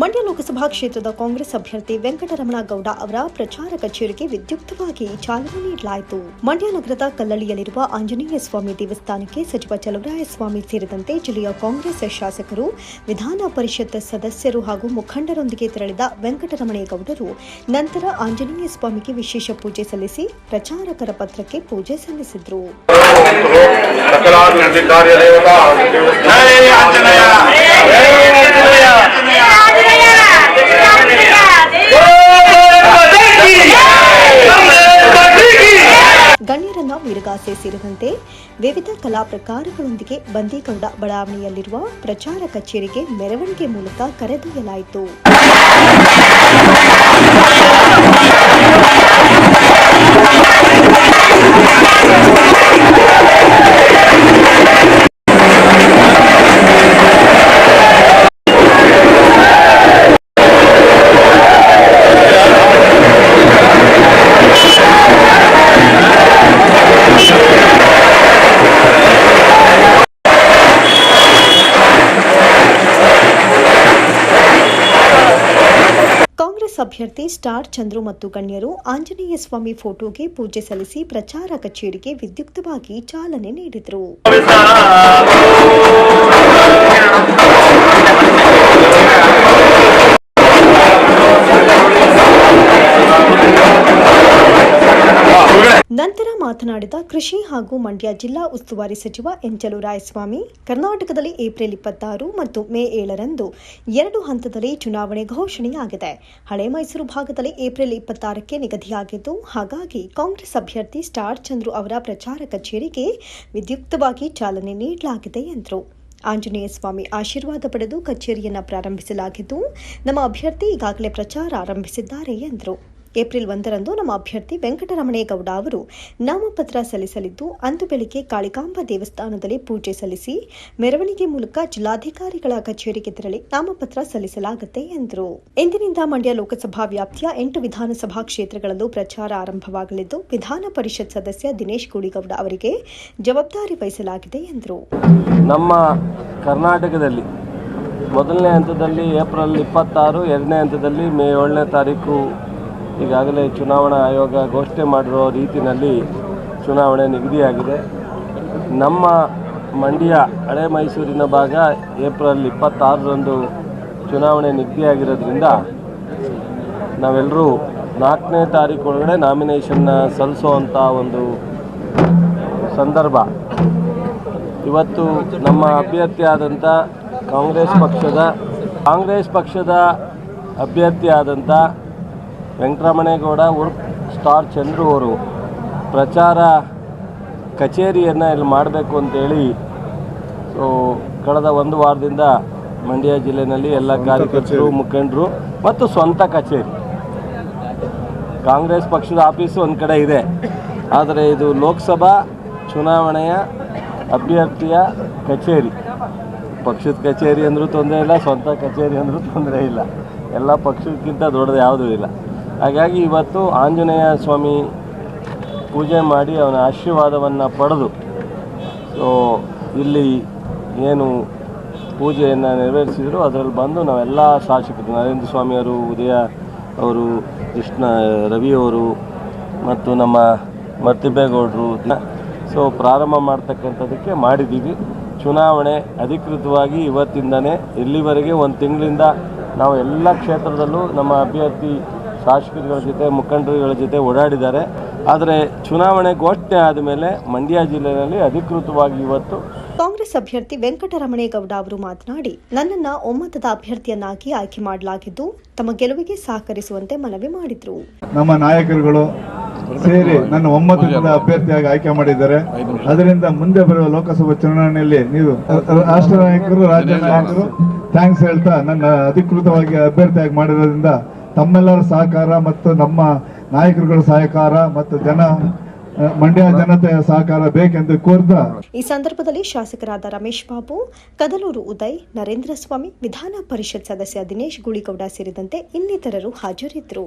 ಮಂಡ್ಯ ಲೋಕಸಭಾ ಕ್ಷೇತ್ರದ ಕಾಂಗ್ರೆಸ್ ಅಭ್ಯರ್ಥಿ ವೆಂಕಟರಮಣ ಗೌಡ ಅವರ ಪ್ರಚಾರ ಕಚೇರಿಗೆ ವಿದ್ಯುಕ್ತವಾಗಿ ಚಾಲನೆ ನೀಡಲಾಯಿತು. ಮಂಡ್ಯ ನಗರದ ಕಲ್ಲಳ್ಳಿಯಲ್ಲಿರುವ ಆಂಜನೇಯ ಸ್ವಾಮಿ ದೇವಸ್ಥಾನಕ್ಕೆ ಸಚಿವ ಚಲುವರಾಯಸ್ವಾಮಿ ಸೇರಿದಂತೆ ಜಿಲ್ಲೆಯ ಕಾಂಗ್ರೆಸ್ ಶಾಸಕರು, ವಿಧಾನ ಪರಿಷತ್ ಸದಸ್ಯರು ಹಾಗೂ ಮುಖಂಡರೊಂದಿಗೆ ತೆರಳಿದ ವೆಂಕಟರಮಣೇಗೌಡರು ನಂತರ ಆಂಜನೇಯ ಸ್ವಾಮಿಗೆ ವಿಶೇಷ ಪೂಜೆ ಸಲ್ಲಿಸಿ ಪ್ರಚಾರಕರ ಪತ್ರಕ್ಕೆ ಪೂಜೆ ಸಲ್ಲಿಸಿದರು ದೇವತಾ ಜೈ ಆಂಜನೇಯ ಜೈ ಆಂಜನೇಯ ವೀರಗಾಸೆ ಸೇರಿದಂತೆ ವಿವಿಧ ಕಲಾ ಪ್ರಕಾರಗಳೊಂದಿಗೆ ಬಂದೀಗೌಡ ಬಡಾವಣೆಯಲ್ಲಿರುವ ಪ್ರಚಾರ ಕಚೇರಿಗೆ ಮೆರವಣಿಗೆ ಮೂಲಕ ಕರೆದೊಯ್ಯಲಾಯಿತು. ಅಭ್ಯರ್ಥಿ ಸ್ಟಾರ್ ಚಂದ್ರು ಮತ್ತು ಗಣ್ಯರು ಆಂಜನೇಯ ಸ್ವಾಮಿ ಫೋಟೋಗೆ ಪೂಜೆ ಸಲ್ಲಿಸಿ ಪ್ರಚಾರ ಕಚೇರಿಗೆ ವಿದ್ಯುಕ್ತವಾಗಿ ಚಾಲನೆ ನೀಡಿದರು. ಮಾತನಾಡಿದ ಕೃಷಿ ಹಾಗೂ ಮಂಡ್ಯ ಜಿಲ್ಲಾ ಉಸ್ತುವಾರಿ ಸಚಿವ ಎಂಚಲು ರಾಯಸ್ವಾಮಿ, ಕರ್ನಾಟಕದಲ್ಲಿ ಏಪ್ರಿಲ್ ಇಪ್ಪತ್ತಾರು ಮತ್ತು ಮೇ ಏಳರಂದು ಎರಡು ಹಂತದಲ್ಲಿ ಚುನಾವಣೆ ಘೋಷಣೆಯಾಗಿದೆ. ಹಳೆ ಮೈಸೂರು ಭಾಗದಲ್ಲಿ ಏಪ್ರಿಲ್ ಇಪ್ಪತ್ತಾರಕ್ಕೆ ನಿಗದಿಯಾಗಿದ್ದು, ಹಾಗಾಗಿ ಕಾಂಗ್ರೆಸ್ ಅಭ್ಯರ್ಥಿ ಸ್ಟಾರ್ ಚಂದ್ರು ಅವರ ಪ್ರಚಾರ ಕಚೇರಿಗೆ ವಿದ್ಯುಕ್ತವಾಗಿ ಚಾಲನೆ ನೀಡಲಾಗಿದೆ ಎಂದರು. ಆಂಜನೇಯ ಸ್ವಾಮಿ ಆಶೀರ್ವಾದ ಪಡೆದು ಕಚೇರಿಯನ್ನು ಪ್ರಾರಂಭಿಸಲಾಗಿದ್ದು, ನಮ್ಮ ಅಭ್ಯರ್ಥಿ ಈಗಾಗಲೇ ಪ್ರಚಾರ ಆರಂಭಿಸಿದ್ದಾರೆ ಎಂದರು. ಏಪ್ರಿಲ್ ಒಂದರಂದು ನಮ್ಮ ಅಭ್ಯರ್ಥಿ ವೆಂಕಟರಮಣೇಗೌಡ ಅವರು ನಾಮಪತ್ರ ಸಲ್ಲಿಸಲಿದ್ದು, ಅಂದು ಬೆಳಿಗ್ಗೆ ಕಾಳಿಕಾಂಬ ದೇವಸ್ಥಾನದಲ್ಲಿ ಪೂಜೆ ಸಲ್ಲಿಸಿ, ಮೆರವಣಿಗೆ ಮೂಲಕ ಜಿಲ್ಲಾಧಿಕಾರಿಗಳ ಕಚೇರಿಗೆ ತೆರಳಿ ನಾಮಪತ್ರ ಸಲ್ಲಿಸಲಾಗುತ್ತೆ ಎಂದರು. ಇಂದಿನಿಂದ ಮಂಡ್ಯ ಲೋಕಸಭಾ ವ್ಯಾಪ್ತಿಯ ಎಂಟು ವಿಧಾನಸಭಾ ಕ್ಷೇತ್ರಗಳಲ್ಲೂ ಪ್ರಚಾರ ಆರಂಭವಾಗಲಿದ್ದು, ವಿಧಾನ ಪರಿಷತ್ ಸದಸ್ಯ ದಿನೇಶ್ ಗೂಡಿಗೌಡ ಅವರಿಗೆ ಜವಾಬ್ದಾರಿ ವಹಿಸಲಾಗಿದೆ ಎಂದರು. ನಮ್ಮ ಕರ್ನಾಟಕದಲ್ಲಿ ಮೊದಲನೇ ಹಂತದಲ್ಲಿ ಏಪ್ರಿಲ್ ಇಪ್ಪತ್ತಾರು, ಎರಡನೇ ಹಂತದಲ್ಲಿ ಮೇ ಏಳನೇ ತಾರೀಕು ಈಗಾಗಲೇ ಚುನಾವಣಾ ಆಯೋಗ ಘೋಷಣೆ ಮಾಡಿರೋ ರೀತಿಯಲ್ಲಿ ಚುನಾವಣೆ ನಿಗದಿಯಾಗಿದೆ. ನಮ್ಮ ಮಂಡ್ಯ, ಹಳೆ ಮೈಸೂರಿನ ಭಾಗ ಏಪ್ರಿಲ್ ಇಪ್ಪತ್ತಾರರಂದು ಚುನಾವಣೆ ನಿಗದಿಯಾಗಿರೋದ್ರಿಂದ ನಾವೆಲ್ಲರೂ ನಾಲ್ಕನೇ ತಾರೀಕು ಒಳಗಡೆ ನಾಮಿನೇಷನ್ನ ಸಲ್ಲಿಸೋವಂಥ ಒಂದು ಸಂದರ್ಭ. ಇವತ್ತು ನಮ್ಮ ಅಭ್ಯರ್ಥಿಯಾದಂಥ ಕಾಂಗ್ರೆಸ್ ಪಕ್ಷದ ಕಾಂಗ್ರೆಸ್ ಪಕ್ಷದ ಅಭ್ಯರ್ಥಿಯಾದಂಥ ವೆಂಕಟರಮಣೇಗೌಡ ಉರ್ಫ್ ಸ್ಟಾರ್ ಚಂದ್ರು ಅವರು ಪ್ರಚಾರ ಕಚೇರಿಯನ್ನು ಇಲ್ಲಿ ಮಾಡಬೇಕು ಅಂತೇಳಿ ಸೊ ಕಳೆದ ಒಂದು ವಾರದಿಂದ ಮಂಡ್ಯ ಜಿಲ್ಲೆಯಲ್ಲಿ ಎಲ್ಲ ಕಾರ್ಯಕರ್ತರು ಮುಖಂಡರು ಮತ್ತು ಸ್ವಂತ ಕಚೇರಿ. ಕಾಂಗ್ರೆಸ್ ಪಕ್ಷದ ಆಫೀಸು ಒಂದು ಕಡೆ ಇದೆ. ಆದರೆ ಇದು ಲೋಕಸಭಾ ಚುನಾವಣೆಯ ಅಭ್ಯರ್ಥಿಯ ಕಚೇರಿ. ಪಕ್ಷದ ಕಚೇರಿ ಅಂದರೂ ತೊಂದರೆ ಇಲ್ಲ ಸ್ವಂತ ಕಚೇರಿ ಅಂದರೂ ತೊಂದರೆ ಇಲ್ಲ. ಎಲ್ಲ ಪಕ್ಷಕ್ಕಿಂತ ದೊಡ್ಡದು ಯಾವುದೂ ಇಲ್ಲ. ಹಾಗಾಗಿ ಇವತ್ತು ಆಂಜನೇಯ ಸ್ವಾಮಿ ಪೂಜೆ ಮಾಡಿ ಅವನ ಆಶೀರ್ವಾದವನ್ನು ಪಡೆದು ಸೊ ಇಲ್ಲಿ ಏನು ಪೂಜೆಯನ್ನು ನೆರವೇರಿಸಿದ್ರು, ಅದರಲ್ಲಿ ಬಂದು ನಾವೆಲ್ಲ ಶಾಸಕರು ನರೇಂದ್ರ ಸ್ವಾಮಿಯವರು, ಉದಯ ಅವರು, ಕೃಷ್ಣ ರವಿಯವರು ಮತ್ತು ನಮ್ಮ ಮರ್ತಿಬೇಗೌಡರು ಸೊ ಪ್ರಾರಂಭ ಮಾಡ್ತಕ್ಕಂಥದ್ದಕ್ಕೆ ಮಾಡಿದ್ದೀವಿ. ಚುನಾವಣೆ ಅಧಿಕೃತವಾಗಿ ಇವತ್ತಿಂದನೇ ಇಲ್ಲಿವರೆಗೆ ಒಂದು ತಿಂಗಳಿಂದ ನಾವು ಎಲ್ಲ ಕ್ಷೇತ್ರದಲ್ಲೂ ನಮ್ಮ ಅಭ್ಯರ್ಥಿ ಶಾಸಕರುಗಳ ಜೊತೆ ಮುಖಂಡರುಗಳ ಜೊತೆ ಓಡಾಡಿದ್ದಾರೆ. ಆದರೆ ಚುನಾವಣೆ ಘೋಷಣೆ ಆದ ಮೇಲೆ ಮಂಡ್ಯ ಜಿಲ್ಲೆಯಲ್ಲಿ ಅಧಿಕೃತವಾಗಿ ಇವತ್ತು ಕಾಂಗ್ರೆಸ್ ಅಭ್ಯರ್ಥಿ ವೆಂಕಟರಮಣೇಗೌಡ ಅವರು ಮಾತನಾಡಿ ನನ್ನನ್ನ ಒಮ್ಮತದ ಅಭ್ಯರ್ಥಿಯನ್ನಾಗಿ ಆಯ್ಕೆ ಮಾಡಲಾಗಿದ್ದು ತಮ್ಮ ಗೆಲುವಿಗೆ ಸಹಕರಿಸುವಂತೆ ಮನವಿ ಮಾಡಿದ್ರು. ನಮ್ಮ ನಾಯಕರುಗಳು ಸೇರಿ ನನ್ನ ಒಮ್ಮತದಿಂದ ಅಭ್ಯರ್ಥಿಯಾಗಿ ಆಯ್ಕೆ ಮಾಡಿದ್ದಾರೆ. ಅದರಿಂದ ಮುಂದೆ ಬರುವ ಲೋಕಸಭಾ ಚುನಾವಣೆಯಲ್ಲಿ ನೀವು ರಾಷ್ಟ್ರ ನಾಯಕರು ರಾಜ್ಯ ನಾಯಕರು ಥ್ಯಾಂಕ್ಸ್ ಹೇಳ್ತಾ ನನ್ನ ಅಧಿಕೃತವಾಗಿ ಅಭ್ಯರ್ಥಿಯಾಗಿ ಮಾಡಿರೋದ್ರಿಂದ ತಮ್ಮೆಲ್ಲರ ಸಹಕಾರ ಮತ್ತು ನಮ್ಮ ನಾಯಕರುಗಳ ಸಹಕಾರ ಮತ್ತು ಜನ ಮಂಡ್ಯ ಜನತೆಯ ಸಹಕಾರ ಬೇಕೆಂದು ಕೋರಿದ. ಈ ಸಂದರ್ಭದಲ್ಲಿ ಶಾಸಕರಾದ ರಮೇಶ್ ಬಾಬು, ಕದಲೂರು ಉದಯ್, ನರೇಂದ್ರ ಸ್ವಾಮಿ, ವಿಧಾನ ಪರಿಷತ್ ಸದಸ್ಯ ದಿನೇಶ್ ಗುಳಿಗೌಡ ಸೇರಿದಂತೆ ಇನ್ನಿತರರು ಹಾಜರಿದ್ದರು.